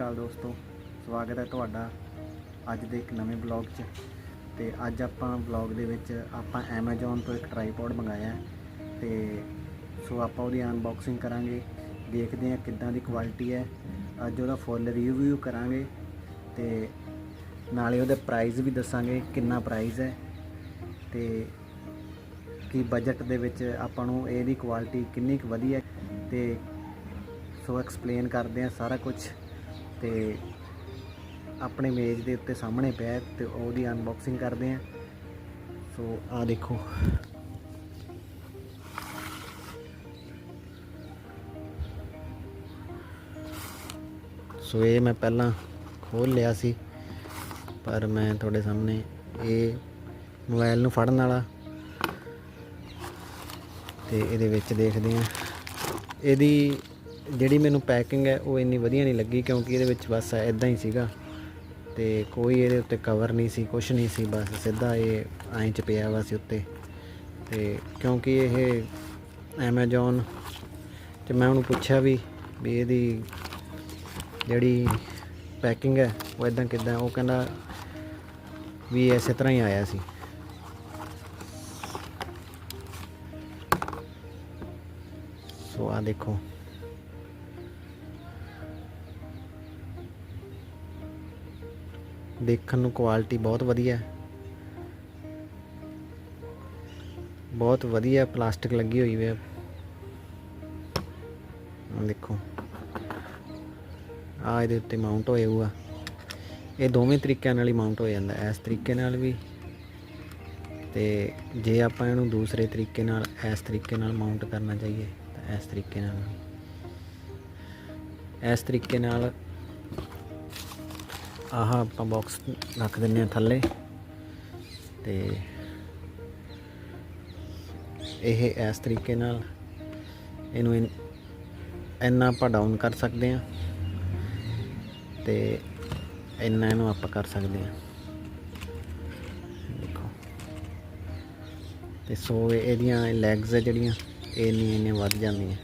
ਅਕਾਲ ਦੋਸਤੋ, ਸਵਾਗਤ ਹੈ ਤੁਹਾਡਾ ਅੱਜ ਦੇ ਇੱਕ ਨਵੇਂ ਬਲੌਗ 'ਚ। ਤੇ ਅੱਜ ਆਪਾਂ ਬਲੌਗ ਦੇ ਵਿੱਚ ਆਪਾਂ Amazon ਤੋਂ ਇੱਕ ਟ੍ਰਾਈਪੋਡ ਮੰਗਾਇਆ ਹੈ। ਤੇ ਸੋ ਆਪਾਂ ਉਹਦੀ ਅਨਬਾਕਸਿੰਗ ਕਰਾਂਗੇ, ਦੇਖਦੇ ਹਾਂ ਕਿੱਦਾਂ ਦੀ ਕੁਆਲਿਟੀ ਹੈ। ਅੱਜ ਉਹਦਾ ਫੁੱਲ ਰਿਵਿਊ ਕਰਾਂਗੇ ਤੇ ਨਾਲੇ ਉਹਦੇ ਪ੍ਰਾਈਸ ਵੀ ਦੱਸਾਂਗੇ ਕਿੰਨਾ ਪ੍ਰਾਈਸ ਹੈ। ਤੇ ਕੀ ਬਜਟ ਦੇ ਵਿੱਚ ਆਪਾਂ ਨੂੰ ਇਹਦੀ ਕੁਆਲਿਟੀ ਕਿੰਨੀ ਕੁ ਵਧੀਆ ਹੈ। ਤੇ ਸੋ ਐਕਸਪਲੇਨ ਕਰਦੇ ਆ ਸਾਰਾ ਕੁਝ ਤੇ ਆਪਣੇ ਮੇਜ਼ ਦੇ ਉੱਤੇ ਸਾਹਮਣੇ ਪਿਆ ਹੈ ਤੇ ਉਹਦੀ ਅਨਬਾਕਸਿੰਗ ਕਰਦੇ ਆ ਸੋ ਆ ਦੇਖੋ। ਸੋ ਇਹ ਮੈਂ ਪਹਿਲਾਂ ਖੋਲ ਲਿਆ ਸੀ, ਪਰ ਮੈਂ ਤੁਹਾਡੇ ਸਾਹਮਣੇ ਇਹ ਮੋਬਾਈਲ ਨੂੰ ਫੜਨ ਵਾਲਾ। ਤੇ ਇਹਦੇ ਵਿੱਚ ਦੇਖਦੇ ਆ ਇਹਦੀ ਜਿਹੜੀ ਮੈਨੂੰ ਪੈਕਿੰਗ ਹੈ, ਉਹ ਇੰਨੀ ਵਧੀਆ ਨਹੀਂ ਲੱਗੀ ਕਿਉਂਕਿ ਇਹਦੇ ਵਿੱਚ ਬਸ ਇਦਾਂ ਹੀ ਸੀਗਾ। ਤੇ ਕੋਈ ਇਹਦੇ ਉੱਤੇ ਕਵਰ ਨਹੀਂ ਸੀ ਕੁਝ ਨਹੀਂ ਸੀ, ਬਸ ਸਿੱਧਾ ਇਹ ਐਂ ਚ ਪਿਆ ਵਾ ਸੀ ਉੱਤੇ। ਤੇ ਕਿਉਂਕਿ ਇਹ Amazon ਤੇ ਮੈਂ ਉਹਨੂੰ ਪੁੱਛਿਆ ਵੀ ਵੀ ਇਹਦੀ ਜਿਹੜੀ ਪੈਕਿੰਗ ਹੈ, ਉਹ ਇਦਾਂ ਕਿਦਾਂ, ਉਹ ਕਹਿੰਦਾ ਵੀ ਇਸੇ ਤਰ੍ਹਾਂ ਹੀ ਆਇਆ ਸੀ। ਸੋ ਆ ਦੇਖੋ। ਦੇਖਣ ਨੂੰ ਕੁਆਲਿਟੀ ਬਹੁਤ ਵਧੀਆ ਹੈ। ਬਹੁਤ ਵਧੀਆ ਪਲਾਸਟਿਕ ਲੱਗੀ ਹੋਈ ਹੈ। ਆਹ ਦੇਖੋ। ਆ ਇਹਦੇ ਉੱਤੇ ਮਾਊਂਟ ਹੋਇਆ ਹੋਊਗਾ। ਇਹ ਦੋਵੇਂ ਤਰੀਕਿਆਂ ਨਾਲ ਹੀ ਮਾਊਂਟ ਹੋ ਜਾਂਦਾ। ਇਸ ਤਰੀਕੇ ਨਾਲ ਵੀ ਤੇ ਜੇ ਆਪਾਂ ਇਹਨੂੰ ਦੂਸਰੇ ਤਰੀਕੇ ਨਾਲ, ਇਸ ਤਰੀਕੇ ਨਾਲ ਮਾਊਂਟ ਕਰਨਾ ਚਾਹੀਏ, ਤਾਂ ਇਸ ਤਰੀਕੇ ਨਾਲ। ਇਸ ਤਰੀਕੇ ਨਾਲ ਆਹ, ਆਪਾਂ ਬਾਕਸ ਰੱਖ ਦਿੰਨੇ ਆ ਥੱਲੇ। ਤੇ ਇਹ ਇਸ ਤਰੀਕੇ ਨਾਲ ਇਹਨੂੰ ਇਨ- ਇੰਨਾ ਆਪਾਂ ਡਾਊਨ ਕਰ ਸਕਦੇ ਆ ਤੇ ਇੰਨਾ ਇਹਨੂੰ ਆਪਾਂ ਕਰ ਸਕਦੇ ਆ ਦੇਖੋ। ਤੇ ਸੋ ਇਹਦੀਆਂ ਲੈਗਸ ਹੈ ਜਿਹੜੀਆਂ, ਇਹ ਨਹੀਂ ਇੰਨੀਆਂ ਵੱਧ ਜਾਂਦੀਆਂ।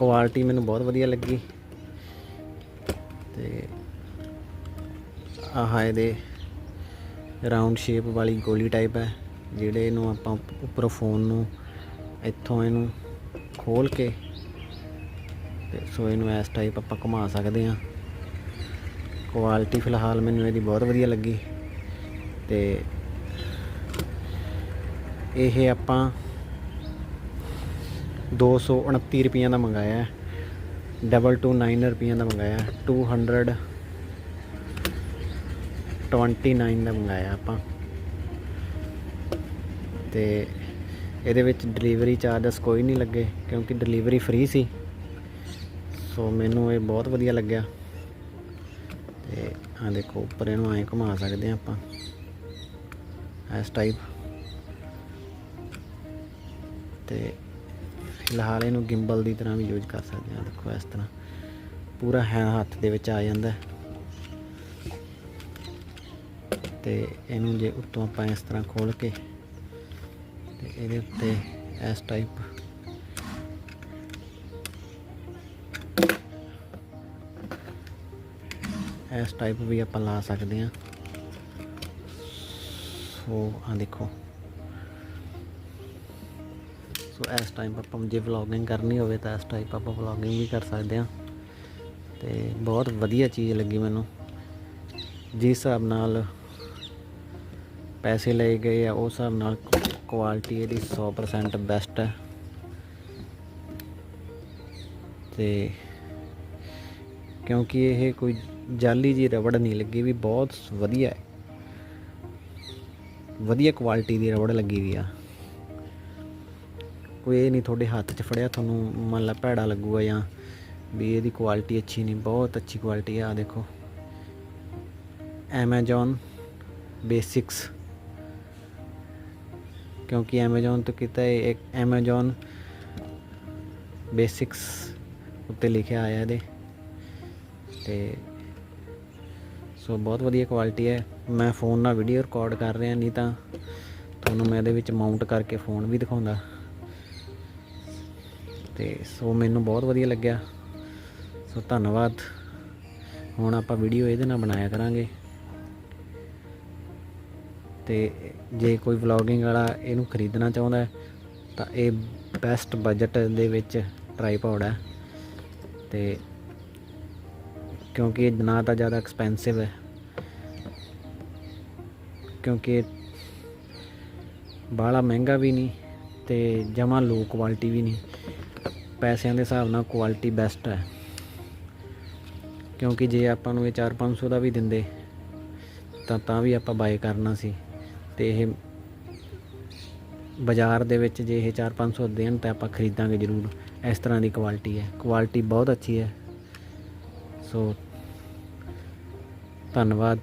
ਕੁਆਲਿਟੀ ਮੈਨੂੰ ਬਹੁਤ ਵਧੀਆ ਲੱਗੀ। ਤੇ ਆਹ ਇਹਦੇ ਰਾਉਂਡ ਸ਼ੇਪ ਵਾਲੀ ਗੋਲੀ ਟਾਈਪ ਹੈ, ਜਿਹੜੇ ਇਹਨੂੰ ਆਪਾਂ ਉੱਪਰੋਂ ਫੋਨ ਨੂੰ, ਇੱਥੋਂ ਇਹਨੂੰ ਖੋਲ ਕੇ ਤੇ ਸੋ ਇਹਨੂੰ ਇਸ ਟਾਈਪ ਆਪਾਂ ਘੁਮਾ ਸਕਦੇ ਹਾਂ। ਕੁਆਲਿਟੀ ਫਿਲਹਾਲ ਮੈਨੂੰ ਇਹਦੀ ਬਹੁਤ ਵਧੀਆ ਲੱਗੀ। ਤੇ ਇਹ ਆਪਾਂ 229 ਰੁਪਈਆਂ ਦਾ ਮੰਗਾਇਆ ਹੈ। ਡਬਲ ਟੂ 9 ਰੁਪਈਆਂ ਦਾ ਮੰਗਾਇਆ 200 29 ਦਾ ਮੰਗਾਇਆ ਆਪਾਂ। ਤੇ ਇਹਦੇ ਵਿੱਚ ਡਿਲੀਵਰੀ ਚਾਰਜਸ ਕੋਈ ਨਹੀਂ ਲੱਗੇ ਕਿਉਂਕਿ ਡਿਲੀਵਰੀ ਫ੍ਰੀ ਸੀ। ਸੋ ਮੈਨੂੰ ਇਹ ਬਹੁਤ ਵਧੀਆ ਲੱਗਿਆ। ਤੇ ਆ ਦੇਖੋ, ਉੱਪਰ ਇਹਨੂੰ ਐਂ ਘੁਮਾ ਸਕਦੇ ਆ ਆਪਾਂ। ਇਸ ਟਾਈਪ ਤੇ ਫਿਲਹਾਲ ਇਹਨੂੰ ਗਿੰਬਲ ਦੀ ਤਰ੍ਹਾਂ ਵੀ ਯੂਜ਼ ਕਰ ਸਕਦੇ ਹਾਂ। ਦੇਖੋ ਇਸ ਤਰ੍ਹਾਂ ਪੂਰਾ ਹੈ ਹੱਥ ਦੇ ਵਿੱਚ ਆ ਜਾਂਦਾ ਹੈ। ਤੇ ਇਹਨੂੰ ਜੇ ਉੱਤੋਂ ਆਪਾਂ ਇਸ ਤਰ੍ਹਾਂ ਖੋਲ ਕੇ ਤੇ ਇਹਦੇ ਉੱਤੇ ਇਸ ਟਾਈਪ ਇਸ ਟਾਈਪ ਵੀ ਆਪਾਂ ਲਾ ਸਕਦੇ ਹਾਂ। ਸੋ ਆ ਦੇਖੋ। ਸੋ ਇਸ ਟਾਈਮ ਆਪਾਂ ਜੇ ਵਲੌਗਿੰਗ ਕਰਨੀ ਹੋਵੇ ਤਾਂ ਇਸ ਟਾਈਪ ਆਪਾਂ ਵਲੌਗਿੰਗ ਵੀ ਕਰ ਸਕਦੇ ਹਾਂ। ਤੇ ਬਹੁਤ ਵਧੀਆ ਚੀਜ਼ ਲੱਗੀ ਮੈਨੂੰ। ਜਿਸ ਹਿਸਾਬ ਨਾਲ ਪੈਸੇ ਲਏ ਗਏ ਆ, ਉਸ ਹਿਸਾਬ ਨਾਲ ਕੁਆਲਿਟੀ ਇਹਦੀ 100% ਬੈਸਟ ਹੈ। ਤੇ ਕਿਉਂਕਿ ਇਹ ਕੋਈ ਜਾਲੀ ਜੀ ਰਬੜ ਨਹੀਂ ਲੱਗੀ ਵੀ ਬਹੁਤ ਵਧੀਆ ਹੈ। ਵਧੀਆ ਕੁਆਲਿਟੀ ਦੀ ਰਬੜ ਲੱਗੀ ਵੀ ਆ। ਕੋਈ ਇਹ ਨਹੀਂ ਤੁਹਾਡੇ ਹੱਥ 'ਚ ਫੜਿਆ, ਤੁਹਾਨੂੰ ਮੰਨ ਲਾ ਭੈੜਾ ਲੱਗੂਗਾ ਜਾਂ ਵੀ ਇਹਦੀ ਕੁਆਲਿਟੀ ਅੱਛੀ ਨਹੀਂ, ਬਹੁਤ ਅੱਛੀ ਕੁਆਲਿਟੀ ਆ, ਆਹ ਦੇਖੋ। Amazon ਬੇਸਿਕਸ ਕਿਉਂਕਿ Amazon ਤੋਂ ਕੀਤਾ ਹੈ ਇੱਕ Amazon ਬੇਸਿਕਸ ਉੱਤੇ ਲਿਖਿਆ ਆਇਆ ਇਹਦੇ। ਤੇ ਸੋ ਬਹੁਤ ਵਧੀਆ ਕੁਆਲਿਟੀ ਹੈ। ਮੈਂ ਫੋਨ ਨਾਲ ਵੀਡੀਓ ਰਿਕਾਰਡ ਕਰ ਰਿਹਾ, ਨਹੀਂ ਤਾਂ ਤੁਹਾਨੂੰ ਮੈਂ ਇਹਦੇ ਵਿੱਚ ਮਾਊਂਟ ਕਰਕੇ ਫੋਨ ਵੀ ਦਿਖਾਉਂਦਾ। ਤੇ ਸੋ ਮੈਨੂੰ ਬਹੁਤ ਵਧੀਆ ਲੱਗਿਆ। ਸੋ ਧੰਨਵਾਦ। ਹੁਣ ਆਪਾਂ ਵੀਡੀਓ ਇਹਦੇ ਨਾਲ ਬਣਾਇਆ ਕਰਾਂਗੇ। ਤੇ ਜੇ ਕੋਈ ਵਲੌਗਿੰਗ ਵਾਲਾ ਇਹਨੂੰ ਖਰੀਦਣਾ ਚਾਹੁੰਦਾ ਤਾਂ ਇਹ ਬੈਸਟ ਬਜਟ ਦੇ ਵਿੱਚ ਟ੍ਰਾਈਪੋਡ ਹੈ। ਤੇ ਕਿਉਂਕਿ ਇਹ ਨਾ ਤਾਂ ਜ਼ਿਆਦਾ ਐਕਸਪੈਂਸਿਵ ਹੈ। ਕਿਉਂਕਿ ਬਾਹਲਾ ਮਹਿੰਗਾ ਵੀ ਨਹੀਂ ਤੇ ਜਮਾ ਲੋ ਕੁਆਲਿਟੀ ਵੀ ਨਹੀਂ। ਪੈਸਿਆਂ ਦੇ ਹਿਸਾਬ ਨਾਲ ਕੁਆਲਿਟੀ ਬੈਸਟ ਹੈ। ਕਿਉਂਕਿ ਜੇ ਆਪਾਂ ਨੂੰ ਇਹ 4-500 ਦਾ ਵੀ ਦਿੰਦੇ, ਤਾਂ ਤਾਂ ਵੀ ਆਪਾਂ ਬਾਏ ਕਰਨਾ ਸੀ। ਤੇ ਇਹ ਬਾਜ਼ਾਰ ਦੇ ਵਿੱਚ ਜੇ ਇਹ 4-500 ਦੇਣ, ਤਾਂ ਆਪਾਂ ਖਰੀਦਾਂਗੇ ਜ਼ਰੂਰ। ਇਸ ਤਰ੍ਹਾਂ ਦੀ ਕੁਆਲਿਟੀ ਹੈ। ਕੁਆਲਿਟੀ ਬਹੁਤ ਅੱਛੀ ਹੈ। ਸੋ ਧੰਨਵਾਦ।